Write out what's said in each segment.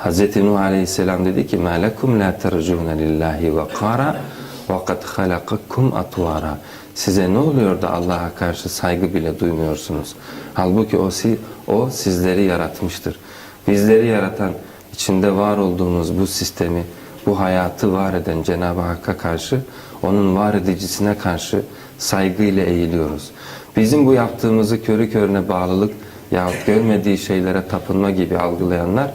Hz. Nuh Aleyhisselam dedi ki مَا لَكُمْ لَا تَرْجُونَ لِلّٰهِ وَقَارًا وَقَدْ خَلَقَكُمْ أَطْوَارًا Size ne oluyor da Allah'a karşı saygı bile duymuyorsunuz? Halbuki o, si- o sizleri yaratmıştır. Bizleri yaratan, içinde var olduğumuz bu sistemi, bu hayatı var eden Cenab-ı Hakk'a karşı, onun var edicisine karşı saygıyla eğiliyoruz. Bizim bu yaptığımızı körü körüne bağlılık yahut görmediği şeylere tapınma gibi algılayanlar,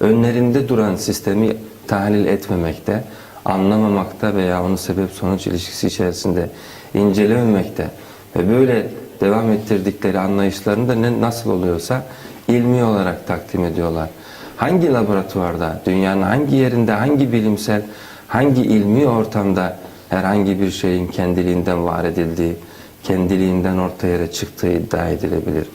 önlerinde duran sistemi tahlil etmemekte, anlamamakta veya onu sebep sonuç ilişkisi içerisinde incelememekte ve böyle devam ettirdikleri anlayışlarını da ne, nasıl oluyorsa ilmi olarak takdim ediyorlar. Hangi laboratuvarda, dünyanın hangi yerinde, hangi bilimsel, hangi ilmi ortamda herhangi bir şeyin kendiliğinden var edildiği, kendiliğinden ortaya çıktığı iddia edilebilir.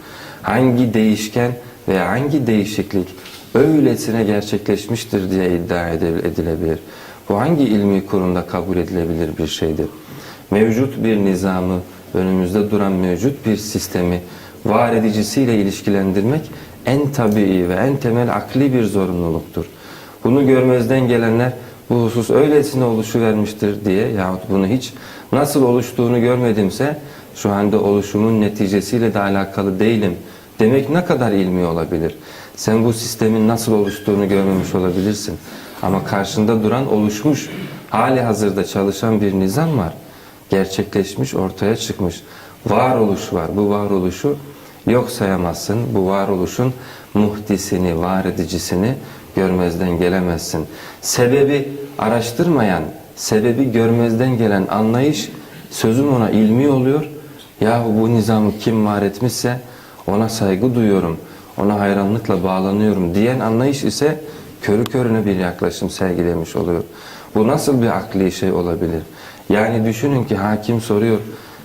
Hangi değişken veya hangi değişiklik öylesine gerçekleşmiştir diye iddia edil- edilebilir. Bu hangi ilmi kurumda kabul edilebilir bir şeydir? Mevcut bir nizamı, önümüzde duran mevcut bir sistemi var edicisiyle ilişkilendirmek en tabii ve en temel akli bir zorunluluktur. Bunu görmezden gelenler bu husus öylesine oluşuvermiştir diye yahut bunu hiç nasıl oluştuğunu görmedimse şu anda oluşumun neticesiyle de alakalı değilim demek ne kadar ilmi olabilir? Sen bu sistemin nasıl oluştuğunu görmemiş olabilirsin. Ama karşında duran oluşmuş, hali hazırda çalışan bir nizam var. Gerçekleşmiş, ortaya çıkmış. Varoluş var. Bu varoluşu yok sayamazsın. Bu varoluşun muhdisini, var edicisini görmezden gelemezsin. Sebebi araştırmayan, sebebi görmezden gelen anlayış sözüm ona ilmi oluyor. Yahu bu nizamı kim var etmişse ona saygı duyuyorum, ona hayranlıkla bağlanıyorum diyen anlayış ise körü körüne bir yaklaşım sergilemiş oluyor. Bu nasıl bir akli şey olabilir? Yani düşünün ki hakim soruyor,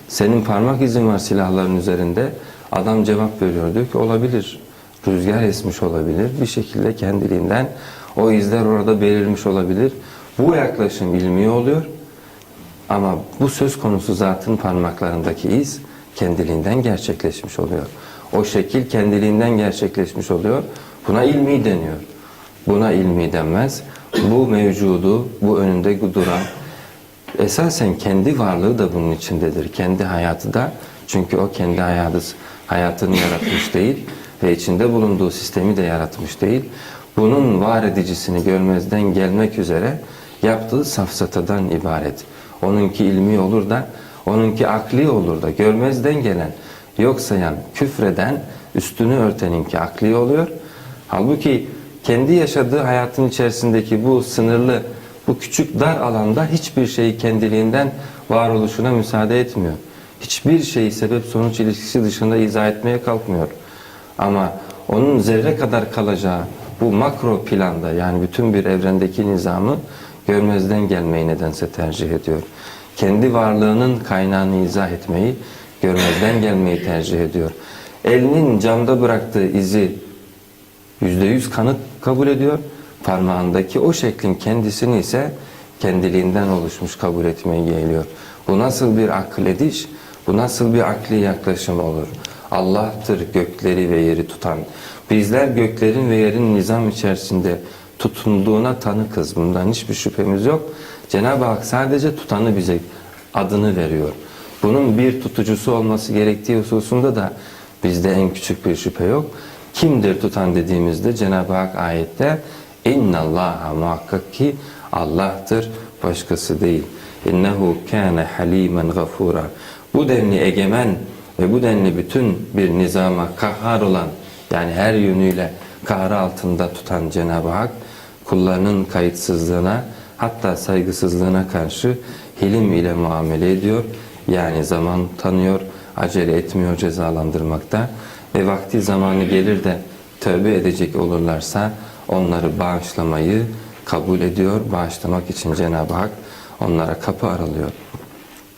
senin parmak izin var silahların üzerinde. Adam cevap veriyor, diyor ki olabilir. Rüzgar esmiş olabilir. Bir şekilde kendiliğinden o izler orada belirmiş olabilir. Bu yaklaşım ilmi oluyor. Ama bu söz konusu zatın parmaklarındaki iz kendiliğinden gerçekleşmiş oluyor. O şekil kendiliğinden gerçekleşmiş oluyor. Buna ilmi deniyor. Buna ilmi denmez. Bu mevcudu, bu önünde duran, esasen kendi varlığı da bunun içindedir. Kendi hayatı da. Çünkü o kendi hayatı, hayatını yaratmış değil ve içinde bulunduğu sistemi de yaratmış değil. Bunun var edicisini görmezden gelmek üzere yaptığı safsatadan ibaret. Onunki ilmi olur da, onunki akli olur da görmezden gelen, yok sayan, küfreden, üstünü örteninki akli oluyor. Halbuki kendi yaşadığı hayatın içerisindeki bu sınırlı, bu küçük dar alanda hiçbir şeyi kendiliğinden varoluşuna müsaade etmiyor. Hiçbir şeyi sebep sonuç ilişkisi dışında izah etmeye kalkmıyor. Ama onun zerre kadar kalacağı bu makro planda yani bütün bir evrendeki nizamı görmezden gelmeyi nedense tercih ediyor. Kendi varlığının kaynağını izah etmeyi, görmezden gelmeyi tercih ediyor. Elinin camda bıraktığı izi yüzde yüz kanıt kabul ediyor. Parmağındaki o şeklin kendisini ise kendiliğinden oluşmuş kabul etmeyi yeğliyor. Bu nasıl bir akıl ediş? Bu nasıl bir akli yaklaşım olur? Allah'tır gökleri ve yeri tutan. Bizler göklerin ve yerin nizam içerisinde tutunduğuna tanıkız. Bundan hiçbir şüphemiz yok. Cenab-ı Hak sadece tutanı bize adını veriyor. Bunun bir tutucusu olması gerektiği hususunda da bizde en küçük bir şüphe yok. Kimdir tutan dediğimizde Cenab-ı Hak ayette İnna Allaha muhakkak ki Allah'tır başkası değil. İnnehu kâne halimen gafura. Bu denli egemen ve bu denli bütün bir nizama kahhar olan yani her yönüyle kahrı altında tutan Cenab-ı Hak kullarının kayıtsızlığına hatta saygısızlığına karşı hilim ile muamele ediyor. Yani zaman tanıyor, acele etmiyor cezalandırmakta ve vakti zamanı gelir de tövbe edecek olurlarsa onları bağışlamayı kabul ediyor. Bağışlamak için Cenab-ı Hak onlara kapı aralıyor.